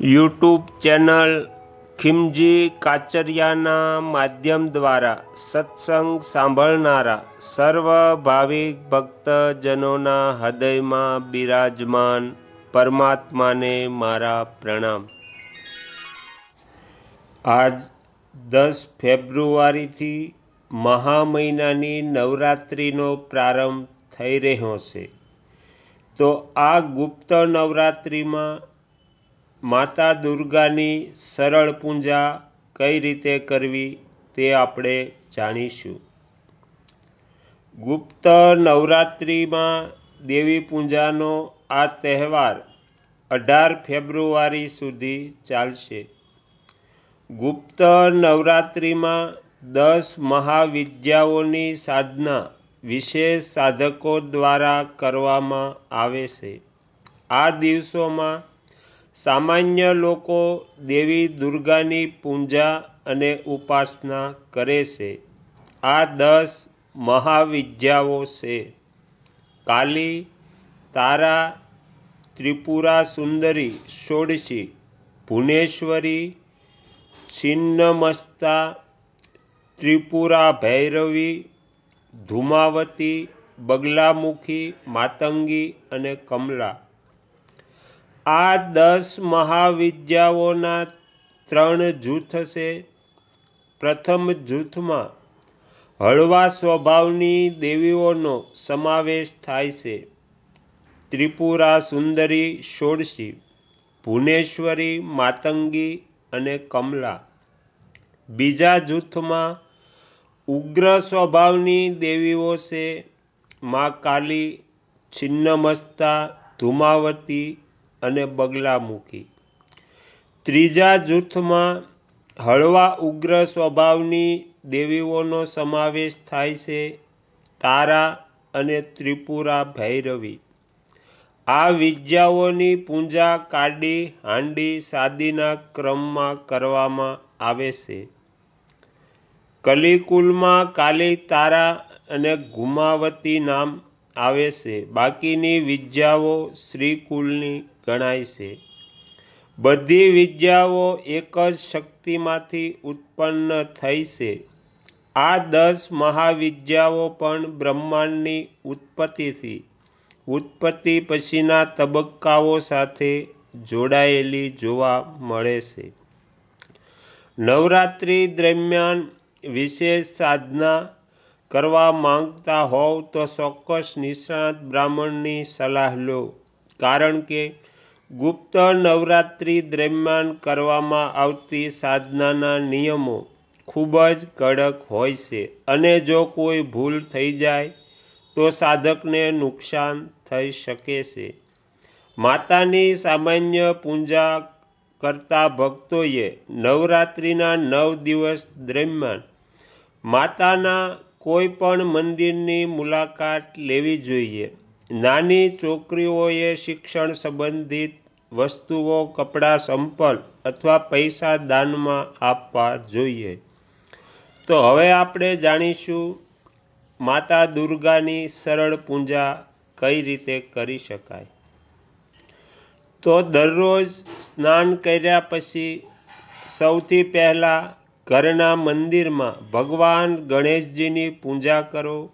YouTube channel ખિમજી કાચરિયાના માધ્યમ દ્વારા સત્સંગ સાંભળનારા સર્વ ભાવિક ભક્તજનોના હૃદયમાં બિરાજમાન પરમાત્માને મારા પ્રણામ. આજ દસ ફેબ્રુઆરીથી મહા મહિનાની નવરાત્રિનો પ્રારંભ થઈ રહ્યો છે. તો આ ગુપ્ત નવરાત્રિમાં માતા દુર્ગાની સરળ પૂજા કઈ રીતે કરવી તે આપણે જાણીશું. ગુપ્ત નવરાત્રિમાં દેવી પૂજાનો આ તહેવાર અઢાર ફેબ્રુઆરી સુધી ચાલશે. ગુપ્ત નવરાત્રિમાં દસ મહાવિદ્યાઓની સાધના વિશેષ સાધકો દ્વારા કરવામાં આવે છે. આ દિવસોમાં સામાન્ય લોકો દેવી દુર્ગાની પૂજા અને ઉપાસના કરે છે. આ દસ મહાવિદ્યાઓ છે. કાલી, તારા, ત્રિપુરા સુંદરી ષોડશી ભુવનેશ્વરી, છિન્નમસ્તા, ત્રિપુરા ભૈરવી, ધુમાવતી, બગલામુખી, માતંગી અને કમલા. આ દસ મહાવિદ્યાઓના ત્રણ જૂથ છે. પ્રથમ જૂથમાં હળવા સ્વભાવની દેવીઓનો સમાવેશ થાય છે. ત્રિપુરા સુંદરી, ષોડશી, ભુવનેશ્વરી, માતંગી અને કમલા. બીજા જૂથમાં ઉગ્ર સ્વભાવની દેવીઓ છે. મા કાલી, છિન્નમસ્તા, ધૂમાવતી અને બગલામુખી ત્રીજા જૂથમાં હળવા ઉગ્ર સ્વભાવની દેવીઓનો સમાવેશ થાય છે તારા અને ત્રિપુરા ભૈરવી. આ વિદ્યાઓની પૂજા કાડી હાંડી સાદીના ક્રમમાં કરવામાં આવે છે. કલિકુલમાં કાલી તારા અને ગુમાવતી નામ આવે છે. બાકીની વિદ્યાઓ શ્રીકુલની ગણાય છે. બધી વિદ્યાઓ એક જ શક્તિમાંથી ઉત્પન્ન થઈ છે. આ દસ મહાવિદ્યાઓ પણ બ્રહ્માંડની ઉત્પત્તિથી, ઉત્પત્તિ પછીના તબક્કાઓ સાથે જોડાયેલી જોવા મળે છે. નવરાત્રિ દરમિયાન વિશેષ સાધના કરવા માંગતા હોવ તો ચોક્કસ નિષ્ણાત બ્રાહ્મણની સલાહ લો. કારણ કે ગુપ્ત નવરાત્રિ દરમિયાન કરવામાં આવતી સાધનાના નિયમો ખૂબ જ કડક હોય છે અને જો કોઈ ભૂલ થઈ જાય, તો સાધકને નુકસાન થઈ શકે છે. માતાની સામાન્ય પૂજા કરતા ભક્તોએ નવરાત્રિના નવ દિવસ દરમિયાન માતાના કોઈ પણ મંદિરની મુલાકાત લેવી જોઈએ. નાની છોકરીઓએ શિક્ષણ સંબંધિત વસ્તુઓ, કપડાં, સંપલ અથવા પૈસા દાનમાં આપવા જોઈએ. તો હવે આપણે જાણીશું માતા દુર્ગાની સરળ પૂજા કઈ રીતે કરી શકાય. તો દરરોજ સ્નાન કર્યા પછી સૌથી પહેલાં ઘરના મંદિરમાં ભગવાન ગણેશજીની પૂજા કરો.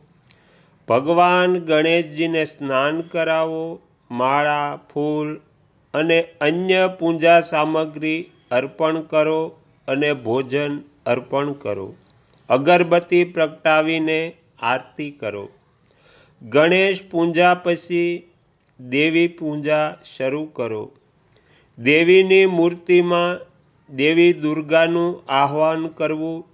ભગવાન ગણેશજીને સ્નાન કરાવો, માળા, ફૂલ અને અન્ય પૂજા સામગ્રી અર્પણ કરો અને ભોજન અર્પણ કરો. અગરબત્તી પ્રગટાવીને આરતી કરો. ગણેશ પૂજા પછી દેવી પૂજા શરૂ કરો. દેવીની મૂર્તિમાં દેવી દુર્ગાનું આહ્વાન કરવું.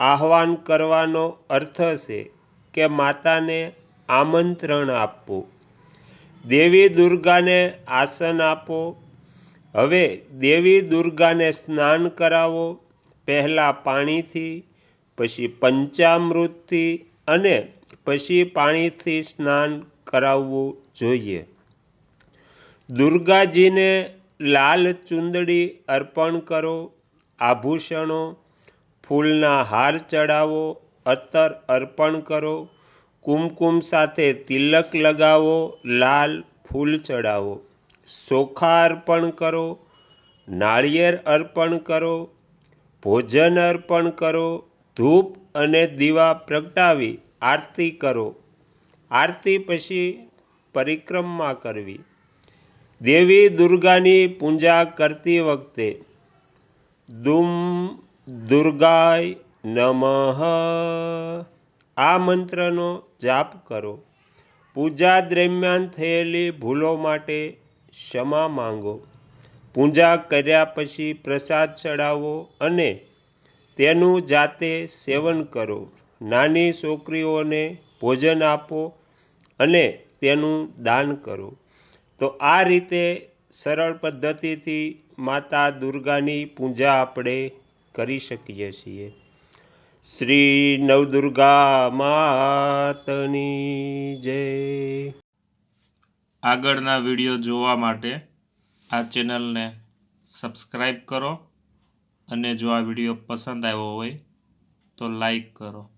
આહ્વાન કરવાનો અર્થ છે કે માતાને આમંત્રણ આપવું દેવી દુર્ગાને આસન આપો. હવે દેવી દુર્ગાને સ્નાન કરાવો. પહેલાં પાણીથી, પછી પંચામૃતથી અને પછી પાણીથી સ્નાન કરાવવું જોઈએ. દુર્ગાજીને લાલ ચુંદડી અર્પણ કરો, આભૂષણો, ફૂલના હાર ચડાવો અત્તર અર્પણ કરો. કુમકુમ સાથે તિલક લગાવો. લાલ ફૂલ ચડાવો. સોખા અર્પણ કરો. નાળિયેર અર્પણ કરો. ભોજન અર્પણ કરો. ધૂપ અને દીવા પ્રગટાવી આરતી કરો. આરતી પછી પરિક્રમા કરવી. દેવી દુર્ગાની પૂજા કરતી વખતે દુમ દુર્ગાય નમઃ. આ મંત્રનો જાપ કરો. પૂજા દરમિયાન થયેલી ભૂલો માટે ક્ષમા માંગો. પૂજા કર્યા પછી પ્રસાદ ચડાવો અને તેનું જાતે સેવન કરો. નાની છોકરીઓને ભોજન આપો અને તેનું દાન કરો. તો આ રીતે સરળ પદ્ધતિથી માતા દુર્ગાની પૂજા આપણે કરી શકીએ છીએ. શ્રી નવદુર્ગા માતની જય. આગળના વીડિયો જોવા માટે આ ચેનલને સબસ્ક્રાઈબ કરો અને જો આ વીડિયો પસંદ આવ્યો હોય તો લાઈક કરો.